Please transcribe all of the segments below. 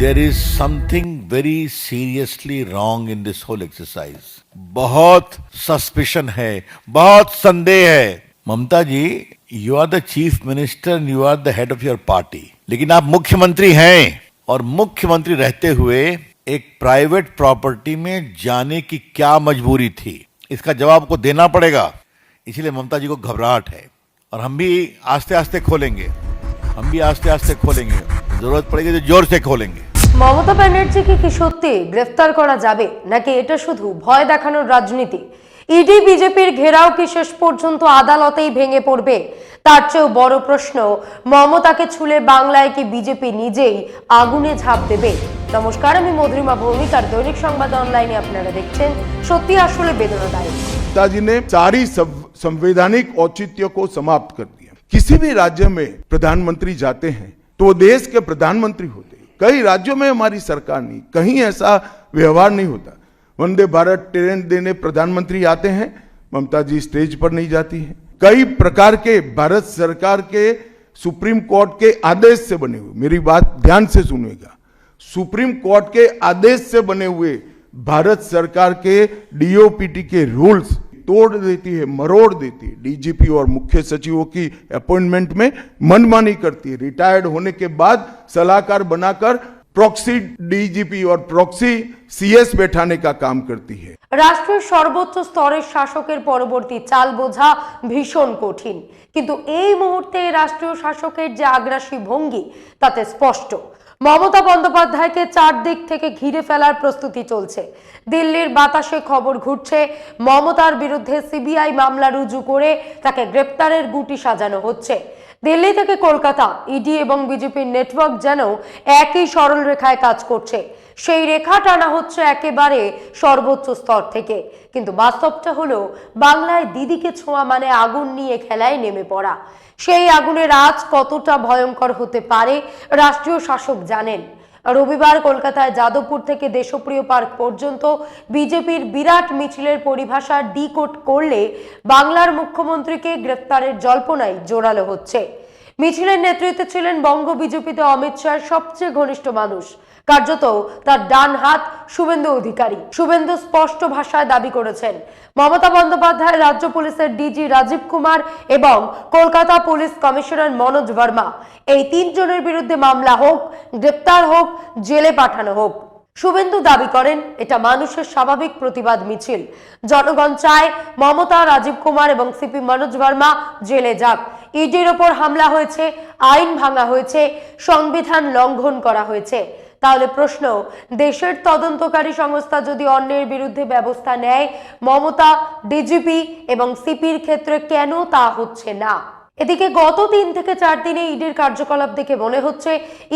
there is something very seriously wrong in this whole exercise. बहुत suspicion है, बहुत संदेह है। Mamata ji you are the chief minister you are the head of your party लेकिन आप मुख्यमंत्री हैं और मुख्यमंत्री रहते हुए एक प्राइवेट प्रॉपर्टी में जाने की क्या मजबूरी थी? इसका जवाब को देना पड़ेगा। इसीलिए ममता जी को घबराहट है। और हम भी आस्ते आस्ते खोलेंगे। हम भी आस्ते आस्ते खोलेंगे। ज़रूरत पड़ेगी तो ज़ोर से खोलेंगे। মমতা ব্যানার্জিকে কি সত্যি গ্রেফতার করা যাবে নাকি এটা শুধু ভয় দেখানোর রাজনীতি ইডি বিজেপির ঘেরাও কি শেষ পর্যন্ত আদালতেই ভেঙে পড়বে তার চেয়েও বড় প্রশ্ন মমতাকে ছুলে বাংলায় কি বিজেপি নিজেই আগুনে ঝাঁপ দেবে নমস্কার আমি মধুরিমা ভৌমিক আর দৈনিক সংবাদ অনলাইনে আপনারা দেখছেন সত্যি আসলে বেদনাদায়ক पिताजी ने सारी सं- संवैधानिक औचित्य को समाप्त कर दिया किसी भी राज्य में प्रधानमंत्री जाते हैं तो वो देश के प्रधानमंत्री होते हैं कई राज्यों में हमारी सरकार नहीं, कहीं ऐसा व्यवहार नहीं होता। वंदे भारत ट्रेन देने प्रधानमंत्री आते हैं, ममता जी स्टेज पर नहीं जाती हैं। कई प्रकार के भारत सरकार के सुप्रीम कोर्ट के आदेश से बने हुए, मेरी बात ध्यान से सुनेगा सुप्रीम कोर्ट के आदेश से बने हुए भारत सरकार के डीओपीटी के रूल्स तोड़ देती है मरोड़ देती है डीजीपी और मुख्य सचिवों की अपॉइंटमेंट में मनमानी करती है रिटायर्ड होने के बाद सलाहकार बनाकर प्रॉक्सी डीजीपी और प्रॉक्सी सीएस बैठाने का काम करती है রাষ্ট্রের সর্বোচ্চ স্তরের শাসকের পরবর্তী চাল বোঝা ভীষণ কঠিন কিন্তু এই মুহূর্তে রাষ্ট্রীয় শাসকের যে আগ্রাসী ভঙ্গি তাতে স্পষ্ট মমতা বন্দ্যোপাধ্যায়কে চারদিক থেকে ঘিরে ফেলার প্রস্তুতি চলছে। দিল্লির বাতাসে খবর ঘুরছে, মমতার বিরুদ্ধে সিবিআই মামলা রুজু করে তাকে গ্রেপ্তারের গুটি সাজানো হচ্ছে। দিল্লি থেকে কলকাতা, ইডি এবং বিজেপির নেটওয়ার্ক যেন একই সরল রেখায় কাজ করছে। সেই রেখা টানা হচ্ছে একেবারে সর্বোচ্চ স্তর থেকে। কিন্তু বাস্তবটা হলো, বাংলায় দিদিকে ছোঁয়া মানে আগুন নিয়ে খেলায় নেমে পড়া। সেই আগুনের আজ কতটা ভয়ঙ্কর হতে পারে, রাষ্ট্রীয় শাসক জানেন। রবিবার কলকাতায় যাদবপুর থেকে দেশপ্রিয় পার্ক পর্যন্ত বিজেপির বিরাট মিছিলের পরিভাষা ডিকোড করলে বাংলার মুখ্যমন্ত্রীকে গ্রেফতারের জল্পনায় জোরালো হচ্ছে। মিছিলের নেতৃত্বে ছিলেন বঙ্গ বিজেপিতে অমিত শাহের সবচেয়ে ঘনিষ্ঠ মানুষ। কার্যত তার ডান হাত শুভেন্দু অধিকারী। শুভেন্দু স্পষ্ট ভাষায় দাবি করেছেন। মমতা বন্দ্যোপাধ্যায়, রাজ্য পুলিশের ডিজি রাজীব কুমার এবং কলকাতা পুলিশ কমিশনার মনোজ বর্মা এই তিনজনের বিরুদ্ধে মামলা হোক, গ্রেপ্তার হোক, জেলে পাঠানো হোক। শুভেন্দু দাবি করেন, এটা মানুষের স্বাভাবিক প্রতিবাদ মিছিল। জনগণ চায় মমতা, রাজীব কুমার এবং সিপি মনোজ বর্মা জেলে যাক। ইডির ওপর হামলা হয়েছে, আইন ভাঙা হয়েছে, সংবিধান লঙ্ঘন করা হয়েছে। তাহলে প্রশ্ন, দেশের তদন্তকারী সংস্থা যদি অন্যের বিরুদ্ধে ব্যবস্থা নেয়, মমতা, ডিজিপি এবং সিপির ক্ষেত্রে কেন তা হচ্ছে না? এদিকে গত তিন থেকে চার দিনে ইডির কার্যকলাপ দেখে মনে হচ্ছে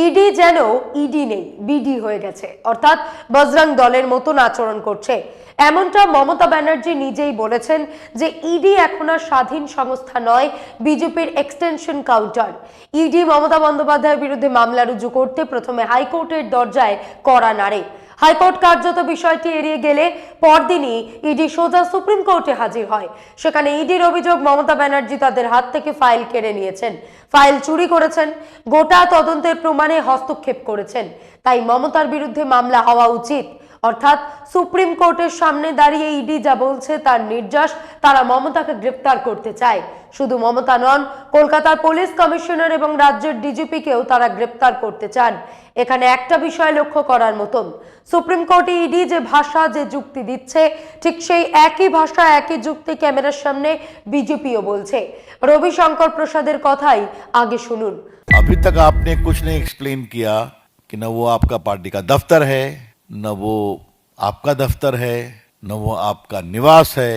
ইডি যেন ইডি নেই, বিডি হয়ে গেছে। অর্থাৎ বজরং দলের মতন আচরণ করছে। এমনটা মমতা ব্যানার্জি নিজেই বলেছেন যে ইডি এখন আর স্বাধীন সংস্থা নয়, বিজেপির এক্সটেনশন কাউন্টার। ইডি মমতা বন্দ্যোপাধ্যায়ের বিরুদ্ধে মামলা রুজু করতে প্রথমে হাইকোর্টের দরজায় কড়া নাড়ে। হাইকোর্ট কার্যত বিষয়টি এড়িয়ে গেলে পরদিনই ইডি সোজা সুপ্রিম কোর্টে হাজির হয়। সেখানে ইডির অভিযোগ মমতা ব্যানার্জি তাদের হাত থেকে ফাইল কেড়ে নিয়েছেন। ফাইল চুরি করেছেন, গোটা তদন্তের প্রমাণে হস্তক্ষেপ করেছেন। তাই মমতার বিরুদ্ধে মামলা হওয়া উচিত। অর্থাৎ সুপ্রিম কোর্টের সামনে দাঁড়িয়ে ইডি যা বলছে তার নির্যাস তারা মমতাকে গ্রেপ্তার করতে চায়। শুধু মমতা নন, কলকাতার পুলিশ কমিশনার এবং রাজ্যের ডিজিপিকেও তারা গ্রেপ্তার করতে চান। এখানে একটা বিষয় লক্ষ্য করার মতন। সুপ্রিম কোর্টে ইডি যে ভাষা যে যুক্তি দিচ্ছে ঠিক সেই একই ভাষা একই যুক্তি ক্যামেরার সামনে বিজেপিও বলছে রবিশঙ্কর প্রসাদের কথাই আগে শুনুন अभी तक आपने कुछ नहीं एक्सप्लेन किया कि न वो आपका पार्टी का दफ्तर है न वो आपका दफ्तर है न वो आपका निवास है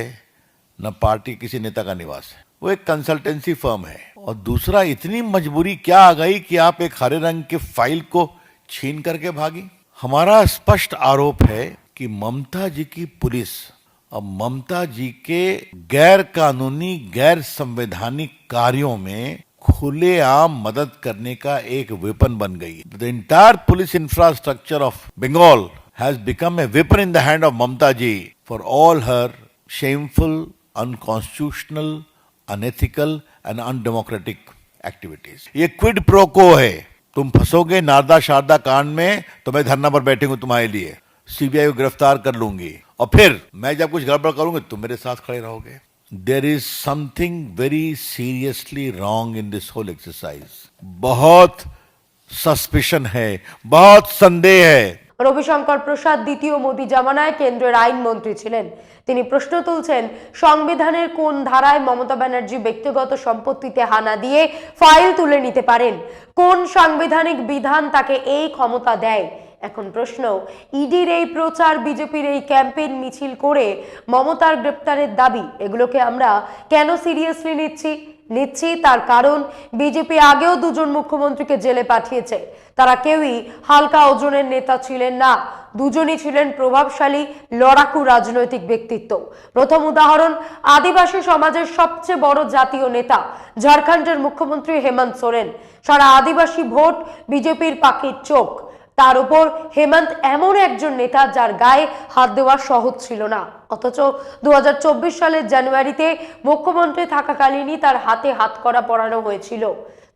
न पार्टी किसी नेता का निवास है वो एक कंसल्टेंसी फर्म है और दूसरा इतनी मजबूरी क्या आ गई कि आप एक हरे रंग के फाइल को छीन करके भागी हमारा स्पष्ट आरोप है कि ममता जी की पुलिस और ममता जी के गैर कानूनी गैर संवैधानिक कार्यों में खुलेआम मदद करने का एक वेपन बन गई the entire police infrastructure of Bengal has become a weapon in the hand of Mamata ji for all her shameful unconstitutional unethical and undemocratic activities ये क्विड प्रोको है। तुम फंसोगे नारदा शारदा कांड में तो मैं धरना पर बैठेंगे तुम्हारे लिए। सीबीआई को गिरफ़्तार कर लूँगी। और फिर मैं जब कुछ गड़बड़ करूँगी, तुम मेरे साथ खड़े रहोगे। There is something very seriously wrong in this whole exercise बहुत सस्पिशन है, बहुत संदेह है। রবিশঙ্কর প্রসাদ, দ্বিতীয় মোদী জামানায় কেন্দ্রের আইনমন্ত্রী ছিলেন। তিনি প্রশ্ন তুলছেন, সংবিধানের কোন ধারায় মমতা ব্যানার্জি ব্যক্তিগত সম্পত্তিতে হানা দিয়ে ফাইল তুলে নিতে পারেন? কোন সাংবিধানিক বিধান তাকে এই ক্ষমতা দেয়? এখন প্রশ্ন, ইডির এই প্রচার, বিজেপির এই ক্যাম্পেইন মিছিল করে মমতার গ্রেপ্তারের দাবি, এগুলোকে আমরা কেন সিরিয়াসলি নিচ্ছি? নিচ্ছি, তার কারণ বিজেপি আগেও দুজন মুখ্যমন্ত্রীকে জেলে পাঠিয়েছে। তারা কেউই হালকা ওজনের নেতা ছিলেন না, দুজনই ছিলেন প্রভাবশালী, লড়াকু রাজনৈতিক ব্যক্তিত্ব। প্রথম উদাহরণ, আদিবাসী সমাজের সবচেয়ে বড় জাতীয় নেতা, ঝাড়খণ্ডের মুখ্যমন্ত্রী হেমন্ত সোরেন। সারা আদিবাসী ভোট বিজেপির পাখির চোখ। তার উপর হেমন্ত এমন একজন নেতা যার গায়ে হাত দেওয়া সহজ ছিল না। অথচ দু হাজার চব্বিশ সালের জানুয়ারিতে মুখ্যমন্ত্রী থাকাকালীনই তার হাতে হাত করা পড়ানো হয়েছিল।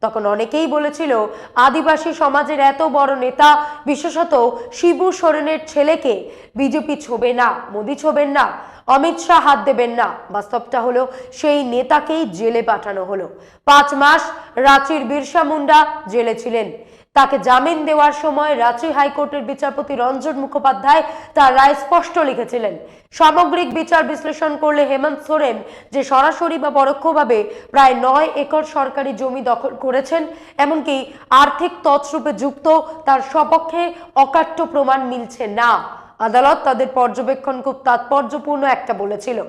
তখন অনেকেই বলেছিল, আদিবাসী সমাজের এত বড় নেতা, বিশেষত শিবু সোরেনের ছেলেকে বিজেপি ছোবে না, মোদি ছোবেন না, অমিত শাহ হাত দেবেন না। বাস্তবটা হলো, সেই নেতাকেই জেলে পাঠানো হলো। পাঁচ মাস রাঁচির বিরসা মুন্ডা জেলে ছিলেন। তাকে জামিন দেওয়ার সময় রাঁচি হাইকোর্টের বিচারপতি রঞ্জন মুখোপাধ্যায় তার রায় স্পষ্ট লিখেছিলেন। সামগ্রিক বিচার বিশ্লেষণ করলে হেমন্ত সোরেন যে সরাসরি বা পরোক্ষভাবে প্রায় নয় একর সরকারি জমি দখল করেছেন, এমনকি আর্থিক তছরূপে যুক্ত, তার সপক্ষে অকাট্য প্রমাণ মিলছে না। আদালত তাদের পর্যবেক্ষণ খুব তাৎপর্যপূর্ণ একটা বলেছিল।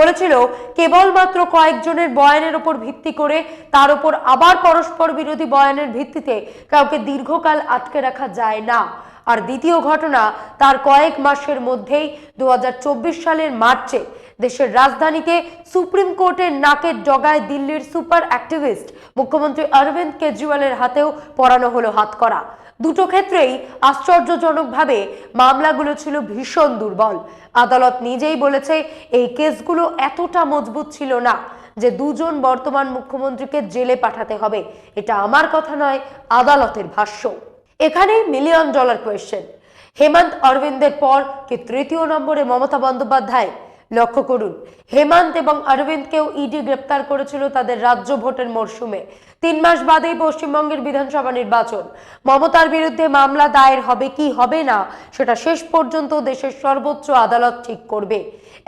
বলেছিল কেবলমাত্র কয়েকজনের বয়ানের উপর ভিত্তি করে, তার উপর আবার পরস্পর বিরোধী বয়ানের ভিত্তিতে কাউকে দীর্ঘকাল আটকে রাখা যায় না। আর দ্বিতীয় ঘটনা, তার কয়েক মাসের মধ্যেই দু হাজার চব্বিশ সালের মার্চে দেশের রাজধানীতে সুপ্রিম কোর্টের নাকের ডগায় দিল্লির সুপার অ্যাক্টিভিস্ট মুখ্যমন্ত্রী অরবিন্দ কেজরিওয়ালের হাতেও পরানো হলো হাতকড়া। দুটো ক্ষেত্রেই আশ্চর্যজনকভাবে মামলাগুলো ছিল ভীষণ দুর্বল। আদালত নিজেই বলেছে, এই কেসগুলো এতটা মজবুত ছিল না যে দুজন বর্তমান মুখ্যমন্ত্রীকে জেলে পাঠাতে হবে। এটা আমার কথা নয়, আদালতের ভাষ্য। এখানেই মিলিয়ন ডলার কোয়েশ্চেন হেমন্ত অরবিন্দের পর কি তৃতীয় নম্বরে মমতা বন্দ্যোপাধ্যায় লক্ষ্য করুন, হেমন্ত এবং অরবিন্দকেও ইডি গ্রেপ্তার করেছিল তাদের রাজ্য ভোটের মরশুমে। তিন মাস বাদেই পশ্চিমবঙ্গের বিধানসভা নির্বাচন। মমতার বিরুদ্ধে মামলা দায়ের হবে কি হবে না, সেটা শেষ পর্যন্ত দেশের সর্বোচ্চ আদালত ঠিক করবে।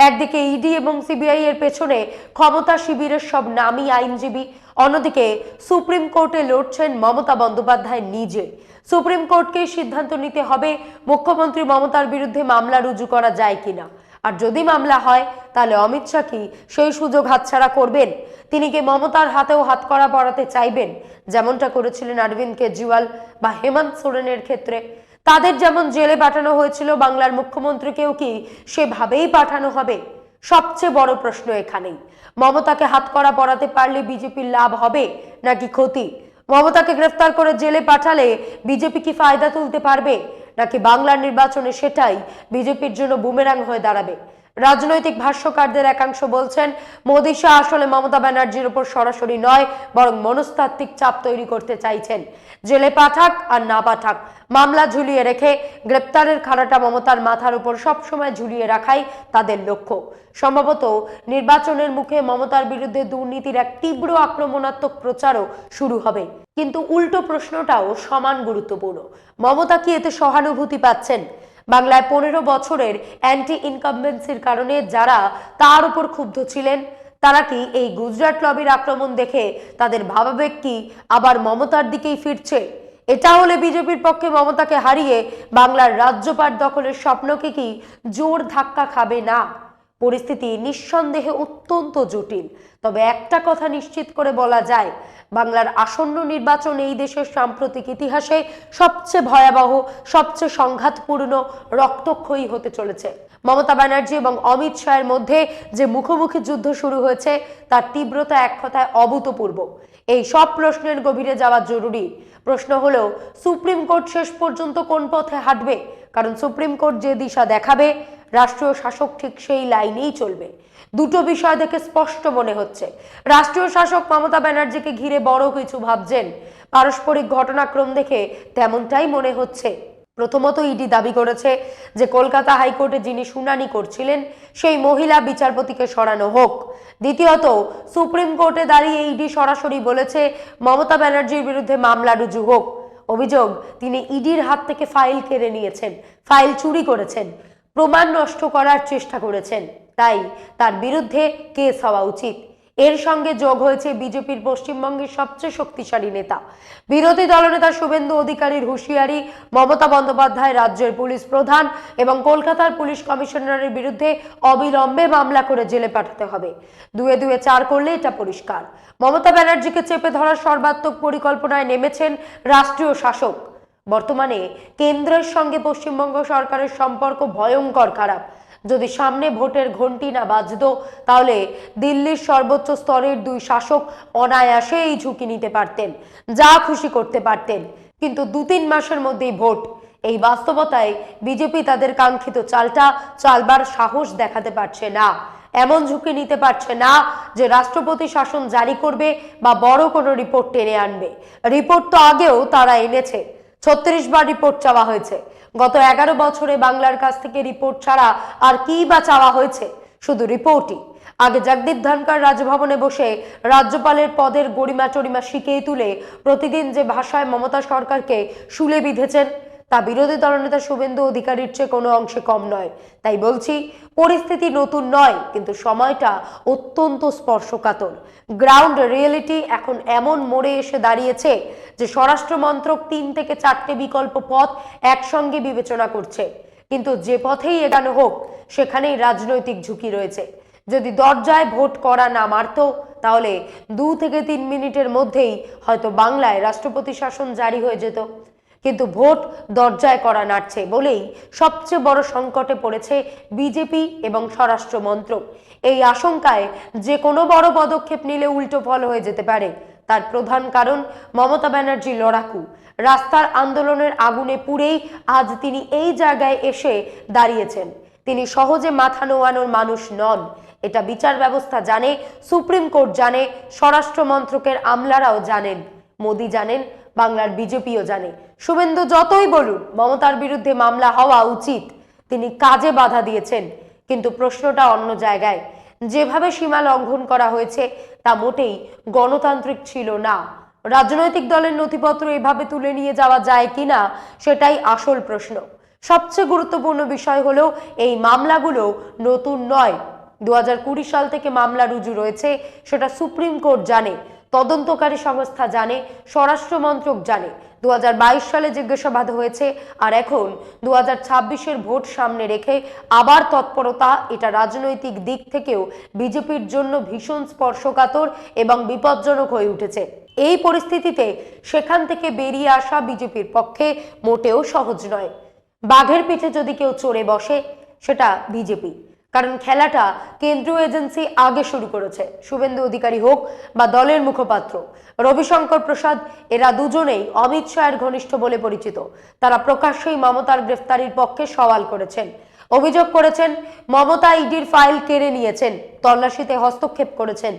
একদিকে ইডি এবং সিবিআই এর পেছনে ক্ষমতা শিবিরের সব নামী আইনজীবী, অন্যদিকে সুপ্রিম কোর্টে লড়ছেন মমতা বন্দ্যোপাধ্যায় নিজে। সুপ্রিম কোর্টকেই সিদ্ধান্ত নিতে হবে মুখ্যমন্ত্রী মমতার বিরুদ্ধে মামলা রুজু করা যায় কিনা। আর যদি মামলা হয়, তাহলে অমিত শাহ কি সেই সুযোগ হাতছাড়া করবেন? তিনি কি মমতার হাতেও হাত করা পড়াতে চাইবেন? যেমনটা করেছিলেন অরবিন্দ কেজরিওয়াল বা হেমন্ত সোরেনের ক্ষেত্রে। তাদের যেমন জেলে পাঠানো হয়েছিল, বাংলার মুখ্যমন্ত্রীকেও কি সেভাবেই পাঠানো হবে? সবচেয়ে বড় প্রশ্ন এখানেই। মমতাকে হাত করা পড়াতে পারলে বিজেপির লাভ হবে নাকি ক্ষতি? মমতাকে গ্রেফতার করে জেলে পাঠালে বিজেপি কি ফায়দা তুলতে পারবে? নাকি বাংলার নির্বাচনে সেটাই বিজেপির জন্য বুমেরাং হয়ে দাঁড়াবে? রাজনৈতিক ভাষ্যকারদের একাংশ বলছেন, মোদী শাহ আসলে মমতা ব্যানার্জির উপর সরাসরি নয়, বরং মনস্তাত্ত্বিক চাপ তৈরি করতে চাইছেন। জেলে পাঠাক আর না পাঠাক, মামলা ঝুলিয়ে রেখে গ্রেপ্তারের খাড়াটা মমতার মাথার উপর সবসময় ঝুলিয়ে রাখাই তাদের লক্ষ্য। সম্ভবত নির্বাচনের মুখে মমতার বিরুদ্ধে দুর্নীতির এক তীব্র আক্রমণাত্মক প্রচারও শুরু হবে। কিন্তু উল্টো প্রশ্নটাও সমান গুরুত্বপূর্ণ। মমতা কি এতে সহানুভূতি পাচ্ছেন? বাংলায় পনেরো বছরের অ্যান্টি ইনকামবেন্সির কারণে যারা তার উপর ক্ষুব্ধ ছিলেন, তারা কি এই গুজরাট লবির আক্রমণ দেখে তাদের ভাবাবেগ কি আবার মমতার দিকেই ফিরছে? এটা হলে বিজেপির পক্ষে মমতাকে হারিয়ে বাংলার রাজ্যপাট দখলের স্বপ্নকে কি জোর ধাক্কা খাবে না? পরিস্থিতি নিঃসন্দেহে অত্যন্ত জটিল। তবে একটা কথা নিশ্চিত করে বলা যায়, বাংলার আসন্ন নির্বাচন এই দেশের সাম্প্রতিক ইতিহাসে সবচেয়ে ভয়াবহ, সবচেয়ে সংঘাতপূর্ণ, রক্তক্ষয়ী হতে চলেছে। মমতা ব্যানার্জি এবং অমিত শাহের মধ্যে যে মুখোমুখি যুদ্ধ শুরু হয়েছে, তার তীব্রতা এক কথায় অভূতপূর্ব। এই সব প্রশ্নের গভীরে যাওয়া জরুরি। প্রশ্ন হলেও, সুপ্রিম কোর্ট শেষ পর্যন্ত কোন পথে হাঁটবে? কারণ সুপ্রিম কোর্ট যে দিশা দেখাবে রাষ্ট্রীয় শাসক ঠিক সেই লাইনেই চলবে। দুটো বিষয় দেখে স্পষ্ট মনে হচ্ছে। রাষ্ট্রীয় শাসক মমতা ব্যানার্জিকে ঘিরে বড় কিছু ভাবছেন। পারস্পরিক ঘটনাক্রম দেখে তেমনটাই মনে হচ্ছে। প্রথমত ইডি দাবি করেছে যে কলকাতা হাইকোর্টে যিনি শুনানি করছিলেন, সেই মহিলা বিচারপতিকে সরানো হোক। দ্বিতীয়ত, সুপ্রিম কোর্টে দাঁড়িয়ে ইডি সরাসরি বলেছে, মমতা ব্যানার্জির বিরুদ্ধে মামলা রুজু হোক। অভিযোগ, তিনি ইডির হাত থেকে ফাইল কেড়ে নিয়েছেন, ফাইল চুরি করেছেন। প্রমাণ নষ্ট করার চেষ্টা করেছেন। তাই তার বিরুদ্ধে কেস হওয়া উচিত। এর সঙ্গে যোগ হয়েছে বিজেপির পশ্চিমবঙ্গের সবচেয়ে শক্তিশালী নেতা। বিরোধী দলনেতা শুভেন্দু অধিকারীর হুঁশিয়ারি, মমতা বন্দ্যোপাধ্যায় রাজ্যের পুলিশ প্রধান এবং কলকাতার পুলিশ কমিশনারের বিরুদ্ধে অবিলম্বে মামলা করে জেলে পাঠাতে হবে। দুয়ে দুয়ে চার করলে এটা পরিষ্কার। মমতা ব্যানার্জিকে চেপে ধরার সর্বাত্মক পরিকল্পনায় নেমেছেন রাষ্ট্রীয় শাসক বর্তমানে কেন্দ্রের সঙ্গে পশ্চিমবঙ্গ সরকারের সম্পর্ক ভয়ঙ্কর খারাপ। যদি সামনে ভোটের ঘন্টি না বাজতো, তাহলে দিল্লির সর্বোচ্চ স্তরের দুই শাসক অনায়াসে এই ঝুঁকি নিতে পারতেন, যা খুশি করতে পারতেন। কিন্তু দু তিন মাসের মধ্যেই ভোট। এই বাস্তবতায় বিজেপি তাদের কাঙ্ক্ষিত চালটা চালবার সাহস দেখাতে পারছে না। এমন ঝুঁকি নিতে পারছে না যে রাষ্ট্রপতি শাসন জারি করবে বা বড় কোনো রিপোর্ট টেনে আনবে। রিপোর্ট তো আগেও তারা এনেছে। ছত্রিশ বার রিপোর্ট চাওয়া হয়েছে। গত এগারো বছরে বাংলার কাছ থেকে রিপোর্ট ছাড়া আর কি বা চাওয়া হয়েছে? শুধু রিপোর্টই। আগে জগদীপ ধনকর রাজভবনে বসে রাজ্যপালের পদের গরিমা টরিমা শিখিয়ে তুলে প্রতিদিন যে ভাষায় মমতা সরকারকে শুলে বিঁধেছেন তা বিরোধী দলনেতা শুভেন্দু অধিকারীর চেয়ে কোনো অংশে কম নয়। তাই বলছি, পরিস্থিতি নতুন নয়, কিন্তু সময়টা অত্যন্ত স্পর্শকাতর। গ্রাউন্ড রিয়েলিটি এখন এমন মোড়ে এসে দাঁড়িয়েছে যে স্বরাষ্ট্র মন্ত্রক তিন থেকে চারটে বিকল্প পথ একসঙ্গে বিবেচনা করছে। কিন্তু যে পথেই এগানো হোক, সেখানেই রাজনৈতিক ঝুঁকি রয়েছে। যদি দরজায় ভোট করা না মারত, তাহলে দু থেকে তিন মিনিটের মধ্যেই হয়তো বাংলায় রাষ্ট্রপতি শাসন জারি হয়ে যেত। কিন্তু ভোট দরজায় করা নাড়ছে বলেই সবচেয়ে বড় সংকটে পড়েছে বিজেপি এবং স্বরাষ্ট্র মন্ত্রক। এই আশঙ্কায় যে কোনো বড় পদক্ষেপ নিলে উল্টো ফল হয়ে যেতে পারে। তার প্রধান কারণ মমতা ব্যানার্জি লড়াকু। রাস্তার আন্দোলনের আগুনে পুড়েই আজ তিনি এই জায়গায় এসে দাঁড়িয়েছেন। তিনি সহজে মাথা নোয়ানোর মানুষ নন। এটা বিচার ব্যবস্থা জানে, সুপ্রিম কোর্ট জানে, স্বরাষ্ট্র মন্ত্রকের আমলারাও জানেন। মোদি জানেন বাংলার বিজেপিও জানে। শুভেন্দু যতই বলুন মমতার বিরুদ্ধে মামলা হওয়া উচিত। তিনি কাজে বাধা দিয়েছেন। কিন্তু প্রশ্নটা অন্য জায়গায়। যেভাবে সীমা লঙ্ঘন করা হয়েছে, তা মোটেই গণতান্ত্রিক ছিল না। রাজনৈতিক দলের নথিপত্র এভাবে তুলে নিয়ে যাওয়া যায় কিনা, সেটাই আসল প্রশ্ন। সবচেয়ে গুরুত্বপূর্ণ বিষয় হলো, এই মামলাগুলো নতুন নয়। দু সাল থেকে মামলা রুজু রয়েছে, সেটা সুপ্রিম কোর্ট জানে। তদন্তকারী সংস্থা জানে, স্বরাষ্ট্র মন্ত্রক জানে। দু হাজার বাইশ সালে জিজ্ঞাসাবাদ হয়েছে, আর এখন দু হাজার ভোট সামনে রেখে আবার তৎপরতা, এটা রাজনৈতিক দিক থেকেও বিজেপির জন্য ভীষণ স্পর্শকাতর এবং বিপজ্জনক হয়ে উঠেছে। এই পরিস্থিতিতে সেখান থেকে বেরিয়ে আসা বিজেপির পক্ষে মোটেও সহজ নয়। বাঘের পিঠে যদি কেউ চড়ে বসে, সেটা বিজেপি। কারণ খেলাটা কেন্দ্রীয় এজেন্সি আগে শুরু করেছে। শুভেন্দু অধিকারী হোক বা দলের মুখপাত্র, রবিশঙ্কর প্রসাদ, এরা দুজনেই অমিত শাহের ঘনিষ্ঠ বলে পরিচিত। তারা প্রকাশ্যেই মমতার গ্রেফতারির পক্ষে সওয়াল করেছেন। অভিযোগ করেছেন, মমতা ইডির ফাইল কেড়ে নিয়েছেন, তল্লাশিতে হস্তক্ষেপ করেছেন,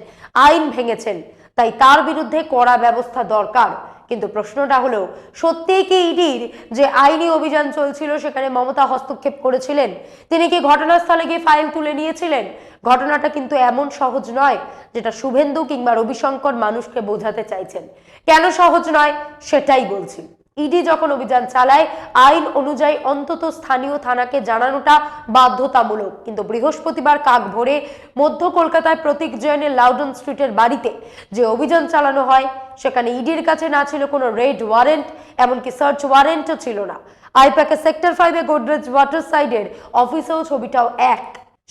আইন ভেঙেছেন। তাই তার বিরুদ্ধে কড়া ব্যবস্থা দরকার। কিন্তু প্রশ্নটা হলো, সত্যিই কি ইডির যে আইনি অভিযান চলছিল সেখানে মমতা হস্তক্ষেপ করেছিলেন? তিনি কি ঘটনাস্থলে গিয়ে ফাইল তুলে নিয়েছিলেন? ঘটনাটা কিন্তু এমন সহজ নয় যেটা শুভেন্দু কিংবা রবিশঙ্কর মানুষকে বোঝাতে চাইছেন। কেন সহজ নয়? সেটাই বলছি। ইডি যখন অভিযান চালায়, আইন অনুযায়ী অন্তত স্থানীয় থানাকে জানানোটা বাধ্যতামূলক। কিন্তু বৃহস্পতিবার কাক ভোরে মধ্য কলকাতায় প্রতীক জৈনের লাউডন স্ট্রিটের বাড়িতে যে অভিযান চালানো হয়, সেখানে ইডির কাছে না ছিল কোনো রেড ওয়ারেন্ট, এমনকি সার্চ ওয়ারেন্টও ছিল না। আইপ্যাকে সেক্টর ফাইভে গোদরেজ ওয়াটার সাইডের অফিসেও ছবিটাও এক।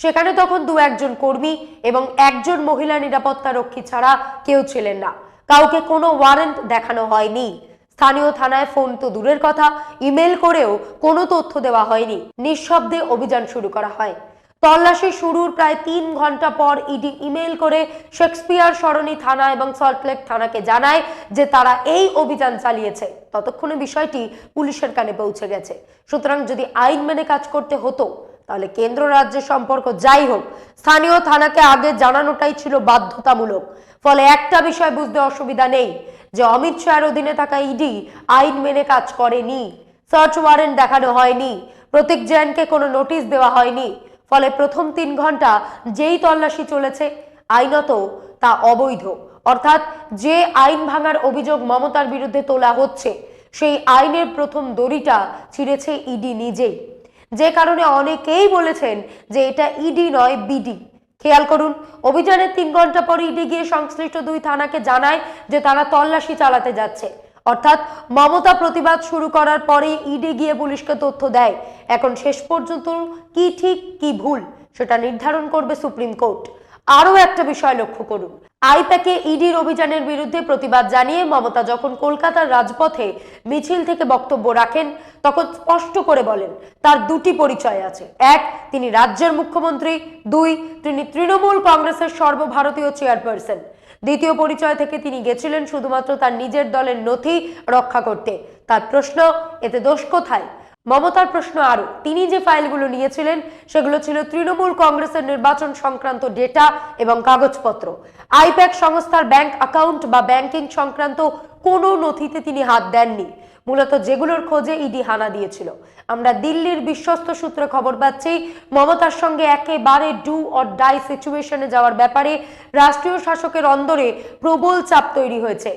সেখানে তখন দু একজন কর্মী এবং একজন মহিলা নিরাপত্তা রক্ষী ছাড়া কেউ ছিলেন না। কাউকে কোনো ওয়ারেন্ট দেখানো হয়নি। স্থানীয় থানায় ফোন তো দূরের কথা, ইমেল করেও কোনো তথ্য দেওয়া হয়নি। নিঃশব্দে অভিযান শুরু করা হয়। তল্লাশি শুরুর প্রায় তিন ঘণ্টা পর ইডি ইমেল করে শেক্সপিয়ার সরণি থানা এবং সল্টলেক থানাকে জানায় যে তারা এই অভিযান চালিয়েছে। ততক্ষণে বিষয়টি পুলিশের কানে পৌঁছে গেছে। সুতরাং যদি আইন মেনে কাজ করতে হতো, তাহলে কেন্দ্র রাজ্যের সম্পর্ক যাই হোক, স্থানীয় থানাকে আগে জানানোটাই ছিল বাধ্যতামূলক। ফলে একটা বিষয় বুঝতে অসুবিধা নেই। যে অমিত শাহের অধীনে থাকা ইডি আইন মেনে কাজ করেনি। সার্চ ওয়ারেন্ট দেখানো হয়নি। প্রতীক জৈনকে কোনো নোটিশ দেওয়া হয়নি। ফলে প্রথম তিন ঘণ্টা যেই তল্লাশি চলেছে, আইনত তা অবৈধ। অর্থাৎ যে আইন ভাঙার অভিযোগ মমতার বিরুদ্ধে তোলা হচ্ছে, সেই আইনের প্রথম দড়িটা ছিঁড়েছে ইডি নিজেই। যে কারণে অনেকেই বলেছেন যে এটা ইডি নয়, বিডি। খেয়াল করুন, অভিযানের তিন ঘণ্টা পর ইডি গিয়ে সংশ্লিষ্ট দুই থানাকে জানায় যে তারা তল্লাশি চালাতে যাচ্ছে। অর্থাৎ মমতা প্রতিবাদ শুরু করার পরে ইডি গিয়ে পুলিশকে তথ্য দেয়। এখন শেষ পর্যন্ত কি ঠিক, কি ভুল, সেটা নির্ধারণ করবে সুপ্রিম কোর্ট। আরও একটা বিষয় লক্ষ্য করুন আইপ্যাকে ইডির অভিযানের বিরুদ্ধে প্রতিবাদ জানিয়ে মমতা যখন কলকাতার রাজপথে মিছিল থেকে বক্তব্য রাখেন, তখন স্পষ্ট করে বলেন, তার দুটি পরিচয় আছে। এক, তিনি রাজ্যের মুখ্যমন্ত্রী। দুই, তিনি তৃণমূল কংগ্রেসের সর্বভারতীয় চেয়ারপারসন। দ্বিতীয় পরিচয় থেকে তিনি গেছিলেন শুধুমাত্র তার নিজের দলের নথি রক্ষা করতে। তার প্রশ্ন, এতে দোষ কোথায়? মমতার প্রশ্ন আরও তিনি যে ফাইলগুলো নিয়েছিলেন, সেগুলো ছিল তৃণমূল কংগ্রেসের নির্বাচন সংক্রান্ত ডেটা এবং কাগজপত্র। আইপ্যাক সংস্থার ব্যাংক অ্যাকাউন্ট বা ব্যাংকিং সংক্রান্ত কোনো নথিতে তিনি হাত দেননি। মূলত যেগুলোর খোঁজে ইডি হানা দিয়েছিল। আমরা দিল্লির বিশ্বস্ত সূত্রে খবর পাচ্ছি, মমতার সঙ্গে একেবারে ডু অর ডাই সিচুয়েশনে যাওয়ার ব্যাপারে রাষ্ট্রীয় শাসকের অন্দরে প্রবল চাপ তৈরি হয়েছে।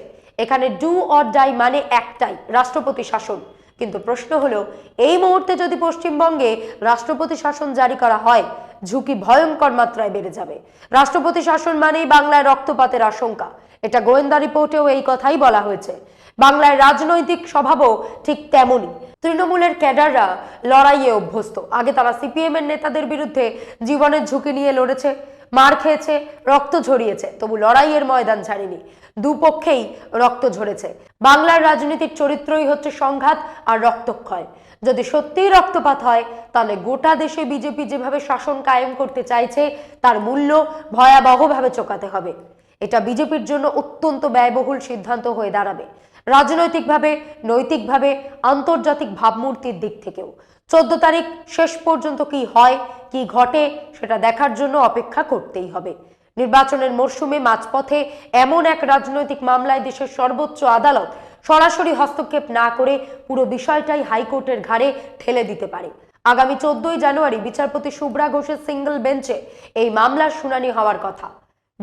এখানে ডু অর ডাই মানে একটাই, রাষ্ট্রপতি শাসন। কিন্তু প্রশ্ন হলো, এই মুহূর্তে যদি পশ্চিমবঙ্গে রাষ্ট্রপতি শাসন জারি করা হয় ঝুঁকি ভয়ঙ্কর মাত্রায় বেড়ে যাবে। রাষ্ট্রপতি শাসন মানেই বাংলায় রক্তপাতের আশঙ্কা। এটা গোয়েন্দা রিপোর্টেও এই কথাই বলা হয়েছে। বাংলায় রাজনৈতিক স্বভাবও ঠিক তেমনই। তৃণমূলের ক্যাডাররা লড়াইয়ে অভ্যস্ত। আগে তারা সিপিএমের নেতাদের বিরুদ্ধে জীবনের ঝুঁকি নিয়ে লড়েছে। মার খেয়েছে, রক্ত ঝরিয়েছে, তবু লড়াইয়ের ময়দান ছাড়েনি। দুপক্ষেই রক্ত ঝরেছে। বাংলার রাজনীতির চরিত্রই হচ্ছে সংঘাত আর রক্তক্ষয়। যদি সত্যিই রক্তপাত হয়, তাহলে গোটা দেশে বিজেপি যেভাবে শাসন কায়েম করতে চাইছে, তার মূল্য ভয়াবহভাবে চোকাতে হবে। এটা বিজেপির জন্য অত্যন্ত ব্যয়বহুল সিদ্ধান্ত হয়ে দাঁড়াবে। রাজনৈতিকভাবে, নৈতিকভাবে, আন্তর্জাতিক ভাবমূর্তির দিক থেকেও। চোদ্দ তারিখ শেষ পর্যন্ত কি হয়, কি ঘটে, সেটা দেখার জন্য অপেক্ষা করতেই হবে। নির্বাচনের মরশুমে মাঝপথে এমন এক রাজনৈতিক মামলায় দেশের সর্বোচ্চ আদালত সরাসরি হস্তক্ষেপ না করে পুরো বিষয়টাই হাইকোর্টের ঘাড়ে ঠেলে দিতে পারে। আগামী চোদ্দই জানুয়ারি বিচারপতি শুভ্রা ঘোষের সিঙ্গল বেঞ্চে এই মামলার শুনানি হওয়ার কথা।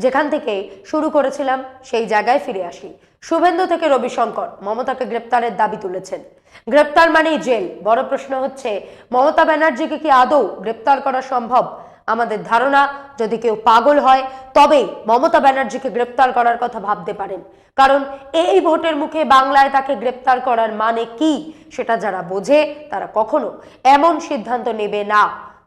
যেখান থেকে শুরু করেছিলাম, সেই জায়গায় ফিরে আসি। শুভেন্দু থেকে রবিশঙ্কর মমতাকে গ্রেপ্তারের দাবি তুলেছেন। গ্রেপ্তার মানেই জেল। বড় প্রশ্ন হচ্ছে, মমতা ব্যানার্জিকে কি আদৌ গ্রেপ্তার করা সম্ভব? আমাদের ধারণা, যদি কেউ পাগল হয়, তবেই মমতা ব্যানার্জিকে গ্রেপ্তার করার কথা ভাবতে পারেন। কারণ এই ভোটের মুখে বাংলায় তাকে গ্রেপ্তার করার মানে কি, সেটা যারা বোঝে, তারা কখনো এমন সিদ্ধান্ত নেবে না।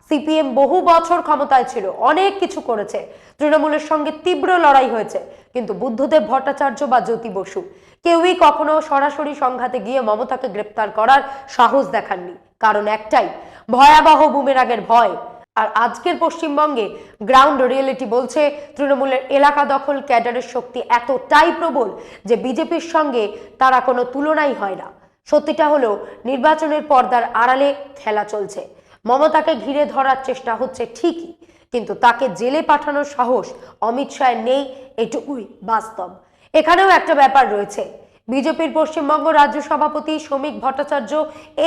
সিপিএম বহু বছর ক্ষমতায় ছিল, অনেক কিছু করেছে। তৃণমূলের সঙ্গে তীব্র লড়াই হয়েছে, কিন্তু বুদ্ধদেব ভট্টাচার্য বা জ্যোতি বসু, কেউই কখনো সরাসরি সংঘাতে গিয়ে মমতাকে গ্রেপ্তার করার সাহস দেখাননি। কারণ একটাই, ভয়াবহ বুমেরাগের ভয়। আর আজকের পশ্চিমবঙ্গে গ্রাউন্ড রিয়েলিটি বলছে, তৃণমূলের এলাকা দখল ক্যাডারের শক্তি এতটাই প্রবল যে বিজেপির সঙ্গে তারা কোনো তুলনাই হয় না। সত্যিটা হলো, নির্বাচনের পর্দার আড়ালে খেলা চলছে। মমতাকে ঘিরে ধরার চেষ্টা হচ্ছে ঠিকই, কিন্তু তাকে জেলে পাঠানোর সাহস অমিত শাহের নেই এটুকুই বাস্তব। এখানেও একটা ব্যাপার রয়েছে। বিজেপির পশ্চিমবঙ্গ রাজ্য সভাপতি শ্রমিক ভট্টাচার্য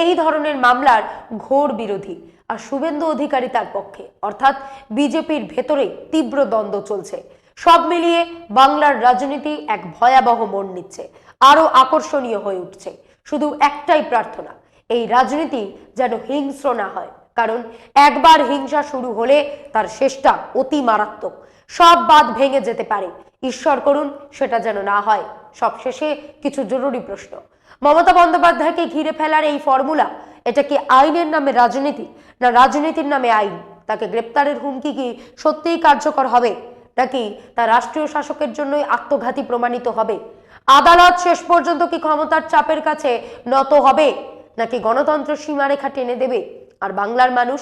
এই ধরনের মামলার ঘোর বিরোধী আর শুভেন্দু অধিকারী তার পক্ষে। অর্থাৎ বিজেপির ভেতরে তীব্র দ্বন্দ্ব চলছে। সব মিলিয়ে বাংলার রাজনীতি এক ভয়াবহ মোড় নিচ্ছে। আরও আকর্ষণীয় হয়ে উঠছে। শুধু একটাই প্রার্থনা, এই রাজনীতি যেন হিংস্র না হয়। কারণ একবার হিংসা শুরু হলে তার শেষটা অতি মারাত্মক। সব বাদ ভেঙে যেতে পারে। ঈশ্বর করুন, সেটা যেন না হয়। সবশেষে কিছু জরুরি প্রশ্ন। মমতা বন্দ্যোপাধ্যায়কে ঘিরে ফেলার এই ফর্মুলা, এটা কি আইনের নামে রাজনীতি, না রাজনীতির নামে আইন? তাকে গ্রেপ্তারের হুমকি কি সত্যিই কার্যকর হবে? নাকি তা রাষ্ট্রীয় শাসকের জন্যই আত্মঘাতী প্রমাণিত হবে? আদালত শেষ পর্যন্ত কি ক্ষমতার চাপের কাছে নত হবে? নাকি গণতন্ত্র সীমারেখা টেনে দেবে? আর বাংলার মানুষ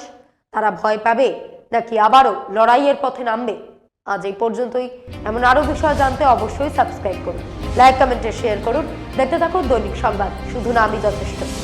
তারা ভয় পাবে নাকি আবারও লড়াইয়ের পথে নামবে? আজ এই পর্যন্তই। এমন আরও বিষয় জানতে অবশ্যই সাবস্ক্রাইব করুন। লাইক, কমেন্টে, শেয়ার করুন। দেখতে থাকুন দৈনিক সংবাদ। শুধু না, আমি যথেষ্ট।